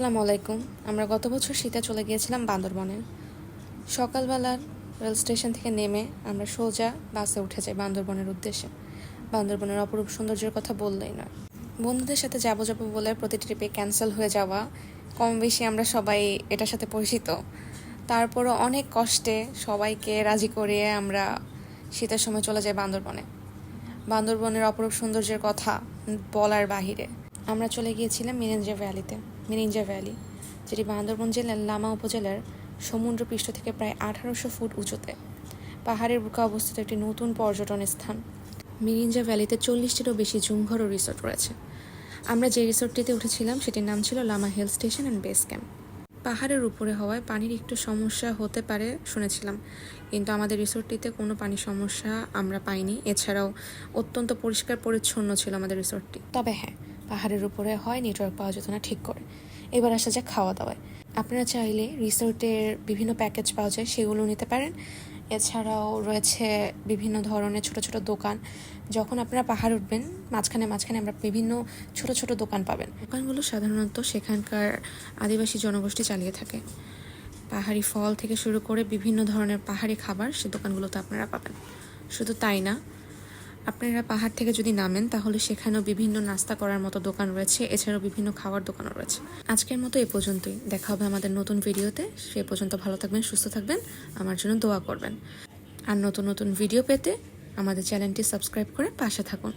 আলাইকুম। আমরা গত বছর শীতে চলে গিয়েছিলাম বান্দরবনে। সকালবেলার রেল স্টেশন থেকে নেমে আমরা সোজা বাসে উঠে যাই বান্দরবনের উদ্দেশ্যে। বান্দরবনের অপরূপ সৌন্দর্যের কথা বললেই নয়। বন্ধুদের সাথে যাব যাব বলে প্রতি ট্রিপে ক্যান্সেল হয়ে যাওয়া কম বেশি আমরা সবাই এটার সাথে পরিচিত। তারপরও অনেক কষ্টে সবাইকে রাজি করিয়ে আমরা শীতের সময় চলে যাই বান্দরবনে। বান্দরবনের অপরূপ সৌন্দর্যের কথা বলার বাহিরে। আমরা চলে গিয়েছিলাম মিনেঞ্জা ভ্যালিতে, মিরিঞ্জা ভ্যালি, যেটি বান্দরবন জেলার লামা উপজেলার সমুদ্রপৃষ্ঠ থেকে প্রায় আঠারোশো ফুট উঁচুতে। পাহাড়ের বুকে অবস্থিত একটি নতুন পর্যটন স্থান। মিরিঞ্জা ভ্যালিতে চল্লিশটিরও বেশি জুমঘর ও রিসোর্ট রয়েছে। আমরা যে রিসোর্টটিতে উঠেছিলাম, সেটির নাম ছিল Lama hill station and base camp পাহাড়ের উপরে হওয়ায় পানির একটু সমস্যা হতে পারে শুনেছিলাম, কিন্তু আমাদের রিসোর্টটিতে কোনো পানির সমস্যা আমরা পাইনি। এছাড়াও অত্যন্ত পরিষ্কার পরিচ্ছন্ন ছিল আমাদের রিসোর্টটি তবে হ্যাঁ পাহাড়ের উপরে হয় নেটওয়ার্ক পাওয়া যেত না ঠিক করে। এবার আসা যাক খাওয়া দাওয়ায় আপনারা চাইলে রিসোর্টের বিভিন্ন প্যাকেজ পাওয়া যায় সেগুলো নিতে পারেন। এছাড়াও রয়েছে বিভিন্ন ধরনের ছোট ছোট দোকান। যখন আপনারা পাহাড় উঠবেন, মাঝখানে মাঝখানে আমরা বিভিন্ন ছোট ছোট দোকান পাবেন। দোকানগুলো সাধারণত সেখানকার আদিবাসী জনগোষ্ঠী চালিয়ে থাকে। পাহাড়ি ফল থেকে শুরু করে বিভিন্ন ধরনের পাহাড়ি খাবার সে দোকানগুলোতে আপনারা পাবেন। শুধু তাই না আপনারা পাহাড় থেকে যদি নামেন, তাহলে সেখানেও বিভিন্ন নাস্তা করার মতো দোকান রয়েছে, এছাড়াও বিভিন্ন খাওয়ার দোকানও রয়েছে। আজকের মতো এ পর্যন্তই। দেখা হবে আমাদের নতুন ভিডিওতে। সে পর্যন্ত ভালো থাকবেন, সুস্থ থাকবেন, আমার জন্য দোয়া করবেন। আর নতুন নতুন ভিডিও পেতে আমাদের চ্যানেলটি সাবস্ক্রাইব করে পাশে থাকুন।